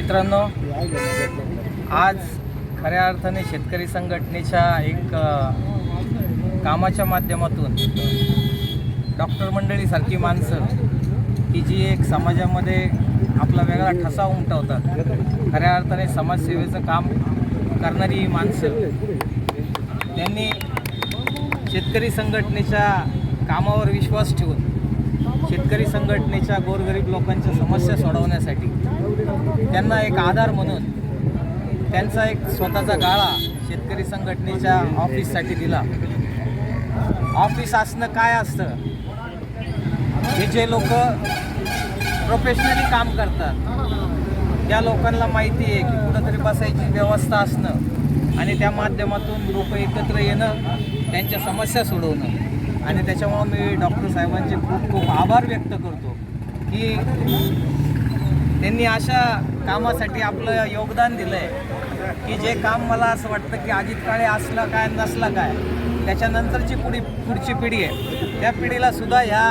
मित्रांनो आज खऱ्या अर्थाने शेतकरी संघटनेच्या एक कामाच्या माध्यमातून डॉक्टर मंडळीसारखी माणसं की जी एक समाजामध्ये आपला वेगळा ठसा उमटवतात. खऱ्या अर्थाने समाजसेवेचं काम करणारी ही माणसं. त्यांनी शेतकरी संघटनेच्या कामावर विश्वास ठेवून शेतकरी संघटनेच्या गोरगरीब लोकांच्या समस्या सोडवण्यासाठी त्यांना एक आधार म्हणून त्यांचा एक स्वतःचा गाळा शेतकरी संघटनेच्या ऑफिससाठी दिला. ऑफिस असणं काय असतं? हे जे लोक प्रोफेशनली काम करतात त्या लोकांना माहिती आहे की कुठंतरी बसायची व्यवस्था असणं आणि त्या माध्यमातून लोक एकत्र येणं त्यांच्या समस्या सोडवणं. आणि त्याच्यामुळं मी डॉक्टर साहेबांचे खूप खूप आभार व्यक्त करतो की त्यांनी अशा कामासाठी आपलं योगदान दिलं आहे की जे काम मला असं वाटतं की अजित काळे असलं काय नसलं काय त्याच्यानंतरची पुढी पुढची पिढी आहे. त्या पिढीला सुद्धा ह्या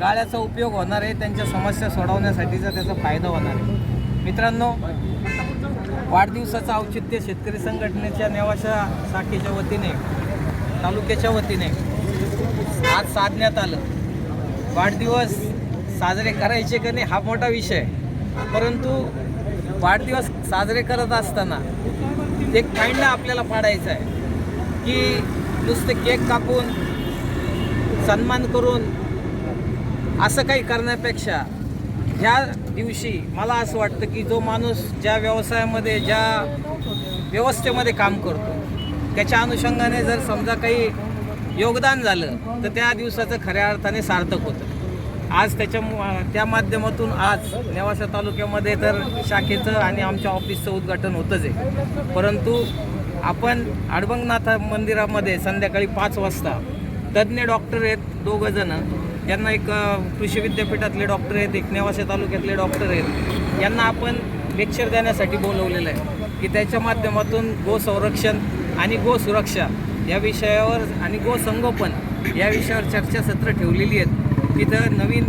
गाळ्याचा उपयोग होणार आहे त्यांच्या समस्या सोडवण्यासाठीचा त्याचा फायदा होणार आहे. मित्रांनो वाढदिवसाचं औचित्य शेतकरी संघटनेच्या नेवाशा शाखेच्या वतीने तालुक्याच्या वतीने आज साधण्यात आलं. वाढदिवस साजरे करायचे का नाही हा मोठा विषय परंतु वाढदिवस साजरे करत असताना एक फाईंडला आपल्याला पाडायचं आहे की नुसतं केक कापून सन्मान करून असं काही करण्यापेक्षा ह्या दिवशी मला असं वाटतं की जो माणूस ज्या व्यवसायामध्ये ज्या व्यवस्थेमध्ये काम करतो त्याच्या अनुषंगाने जर समजा काही योगदान झालं तर त्या दिवसाचं खऱ्या अर्थाने सार्थक होतं. आज त्याच्या त्या माध्यमातून आज नेवासा तालुक्यामध्ये तर शाखेचं आणि आमच्या ऑफिसचं उद्घाटन होतंच आहे. परंतु आपण अडबंगनाथ मंदिरामध्ये संध्याकाळी पाच वाजता तज्ज्ञ डॉक्टर आहेत दोघं जण. यांना एक कृषी विद्यापीठातले डॉक्टर आहेत एक नेवासा तालुक्यातले डॉक्टर आहेत. यांना आपण लेक्चर देण्यासाठी बोलवलेलं आहे की त्याच्या माध्यमातून गो संरक्षण आणि गो सुरक्षा या विषयावर आणि गो संगोपन या विषयावर चर्चासत्र ठेवलेली आहेत. तिथं नवीन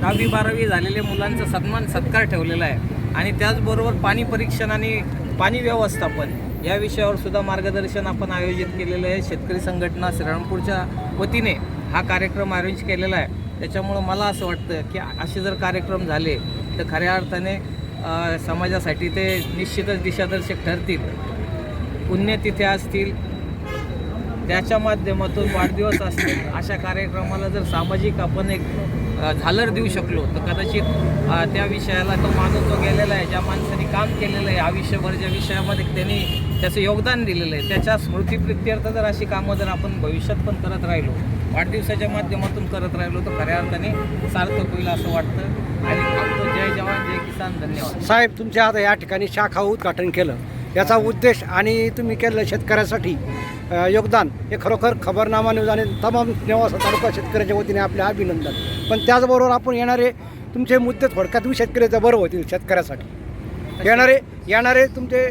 दहावी बारावी झालेल्या मुलांचा सन्मान सत्कार ठेवलेला आहे. आणि त्याचबरोबर पाणी परीक्षण आणि पाणी व्यवस्थापन या विषयावर सुद्धा मार्गदर्शन आपण आयोजित केलेलं आहे. शेतकरी संघटना श्रीरामपूरच्या वतीने हा कार्यक्रम अरेंज केलेला आहे. त्याच्यामुळं मला असं वाटतं की असे जर कार्यक्रम झाले तर खऱ्या अर्थाने समाजासाठी ते निश्चितच दिशादर्शक ठरतील. पुण्यतिथ्या असतील त्याच्या माध्यमातून वाढदिवस असतील अशा कार्यक्रमाला जर सामाजिक आपण एक झालर देऊ शकलो तर कदाचित त्या विषयाला तो माणूस जो गेलेला आहे ज्या माणसाने काम केलेलं आहे आयुष्यभर ज्या विषयामध्ये त्यांनी त्याचं योगदान दिलेलं आहे त्याच्या स्मृतीप्रित्यर्थ जर अशी कामं जर आपण भविष्यात पण करत राहिलो वाढदिवसाच्या माध्यमातून करत राहिलो तर खऱ्या अर्थाने सार्थक होईल असं वाटतं. आणि जय जवान जय किसान. धन्यवाद. साहेब तुमच्या आता या ठिकाणी शाखा उद्घाटन केलं. याचा उद्देश आणि तुम्ही केलेलं शेतकऱ्यासाठी योगदान हे खरोखर खबरनामा न्यूज आणि तमाम नेवासा तालुका शेतकऱ्याच्या वतीने आपले अभिनंदन. पण त्याचबरोबर आपण येणारे तुमचे मुद्दे थोडक्यात तुम्ही शेतकऱ्याचं बरं होतील शेतकऱ्यासाठी. येणारे येणारे तुमचे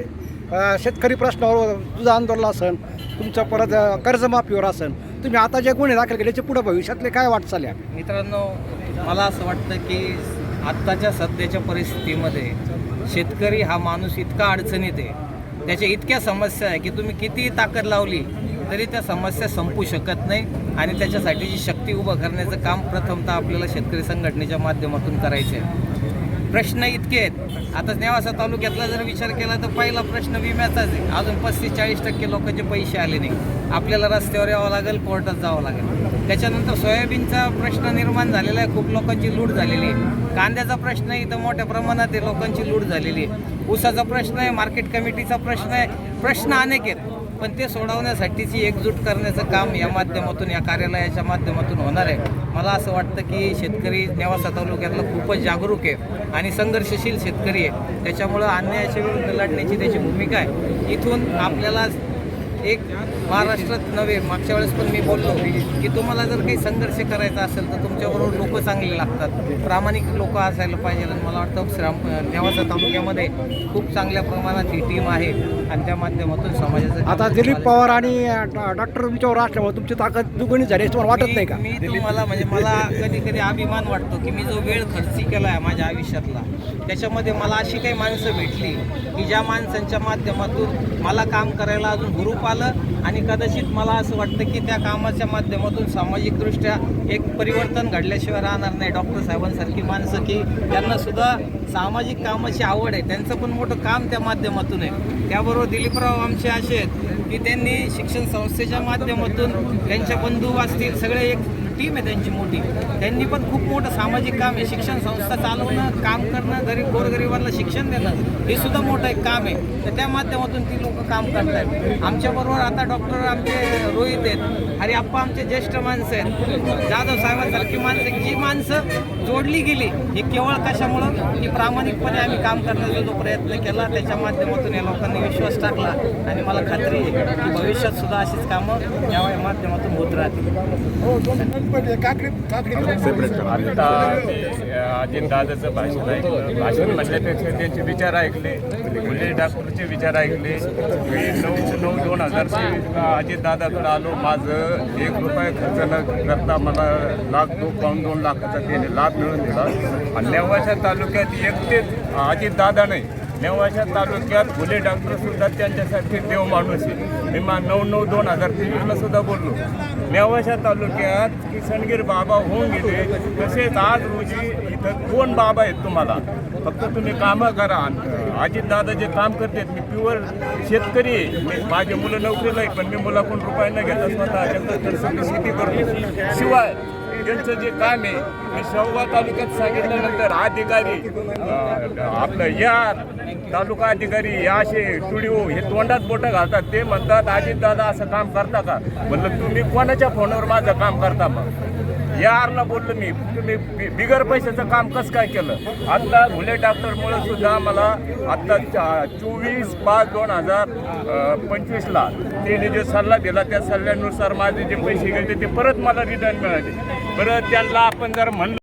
शेतकरी प्रश्नावर तुझं आंदोलन असन तुमचं परत कर्जमाफीवर असन तुम्ही आता जे गुन्हे दाखल केले ते पुढे भविष्यातले काय वाटचाल आहे मित्रांनो मला असं वाटतं की आत्ताच्या सध्याच्या परिस्थितीमध्ये शेतकरी हा माणूस इतका अडचणीत आहे. त्याच्या इतक्या समस्या आहे की तुम्ही कितीही ताकद लावली तरी त्या समस्या संपू शकत नाही आणि त्याच्यासाठीची शक्ती उभं करण्याचं काम प्रथमतः आपल्याला शेतकरी संघटनेच्या माध्यमातून करायचं आहे. प्रश्न इतके आहेत. आता नेवासा तालुक्यातला जर विचार केला तर पहिला प्रश्न विम्याचाच आहे. अजून पस्तीस चाळीस टक्के लोकांचे पैसे आले नाही. आपल्याला रस्त्यावर यावं लागेल कोर्टात जावं लागेल. त्याच्यानंतर सोयाबीनचा प्रश्न निर्माण झालेला आहे. खूप लोकांची लूट झालेली आहे. कांद्याचा प्रश्न इथं मोठ्या प्रमाणात आहे. लोकांची लूट झालेली आहे. ऊसाचा प्रश्न आहे मार्केट कमिटीचा प्रश्न आहे प्रश्न अनेक आहेत. पण ते सोडवण्यासाठीची एकजूट करण्याचं काम या माध्यमातून या कार्यालयाच्या माध्यमातून होणार आहे. मला असं वाटतं की शेतकरी नेवासा तालुक्यातला खूपच जागरूक आहे आणि संघर्षशील शेतकरी आहे. त्याच्यामुळं अन्यायाच्या विरुद्ध लढण्याची त्याची भूमिका आहे. इथून आपल्याला एक महाराष्ट्रात नव्हे मागच्या वेळेस पण मी बोललो की तुम्हाला जर काही संघर्ष करायचा असेल तर तुमच्याबरोबर लोक चांगले लागतात. प्रामाणिक लोक असायला पाहिजे आणि मला वाटतं श्राम नेवासा तालुक्यामध्ये खूप चांगल्या प्रमाणात ही टीम आहे आणि त्या माध्यमातून समाजाचं आता दिलीप पवार आणि डॉक्टर तुमच्यावर असल्यामुळे तुमची ताकद दुगणी झाली तुम्हाला वाटत नाही का? मी मी तुम्हाला म्हणजे मला कधी कधी अभिमान वाटतो की मी जो वेळ खर्ची केला आहे माझ्या आयुष्यातला त्याच्यामध्ये मला अशी काही माणसं भेटली की ज्या माणसांच्या माध्यमातून मला काम करायला अजून हुरूप आलं आणि कदाचित मला असं वाटतं की त्या कामाच्या माध्यमातून सामाजिकदृष्ट्या एक परिवर्तन घडल्याशिवाय राहणार नाही. डॉक्टर साहेबांसारखी माणसं की त्यांनासुद्धा सामाजिक कामाची आवड आहे. त्यांचं पण मोठं काम त्या माध्यमातून आहे. त्याबरोबर दिलीपराव आमचे असे आहेत की त्यांनी शिक्षण संस्थेच्या माध्यमातून त्यांच्या बंधू असतील सगळे एक टीम आहे त्यांची मोठी. त्यांनी पण खूप मोठं सामाजिक काम आहे. शिक्षण संस्था चालवणं काम करणं गरीब गोरगरिबांना शिक्षण देणं हे सुद्धा मोठं एक काम आहे. तर त्या माध्यमातून ती लोक काम करतात आमच्याबरोबर आता डॉक्टर आमचे रोहित आहेत. आणि आप्पा आमचे ज्येष्ठ माणसं आहेत. जाधव साहेबांसारखी माणसं जी माणसं जोडली गेली हे केवळ कशामुळं? की प्रामाणिकपणे आम्ही काम करण्याचा जो प्रयत्न केला त्याच्या माध्यमातून या लोकांनी विश्वास टाकला. आणि मला खात्री आहे की भविष्यात सुद्धा अशीच कामं या माध्यमातून होत राहतील. हो, आता अजित दादाचं भाषण ऐकलं. भाषण म्हणण्यापेक्षा त्यांचे विचार ऐकले. फुले डॉक्टरचे विचार ऐकले. मी नऊ नऊ दोन हजार तेवीसला अजित दादाकडे आलो. माझं एक रुपया खर्च न करता मला लाख दो पाऊन दोन लाखाचा त्याने लाभ मिळून दिला. आणि नेवाशा तालुक्यात एकटेच अजित दादा नाही. नेवाशा तालुक्यात फुले डॉक्टरसुद्धा त्यांच्यासाठी देव माणूस आहे. मी मा नऊ नऊ दोन हजार तेवीसला सुद्धा बोललो. नेवाशा तालुक्यात किसनगीर बाबा होऊन गेले. तसेच आज रोजी इथं दोन बाबा आहेत तुम्हाला. फक्त तुम्ही कामं करा. अजित दादा जे काम करतात मी प्युअर शेतकरी आहे. मी माझे मुलं नोकरीला आहे पण मी मुलाकडून रुपये न घेता स्वतः शेती करतो. शिवाय त्यांचं जे काम आहे मी शेवगाव तालुक्यात सांगितल्यानंतर अधिकारी आपलं यार तालुका अधिकारी या असे स्टुडिओ हे तोंडात बोटं घालतात. ते म्हणतात अजित दादा असं काम करता का? म्हणलं तुम्ही कोणाच्या फोनवर माझं काम करता मग? यारला बोललो मी तुम्ही बिगर पैशाचं काम कसं काय केलं? आता भुले डॉक्टरमुळे सुद्धा मला आता चा- चोवीस पाच दोन हजार पंचवीसला त्याने जो सल्ला दिला त्या सल्ल्यानुसार माझे जे पैसे गेले ते परत मला रिटर्न मिळाले. परत त्यांना आपण जर म्हणलं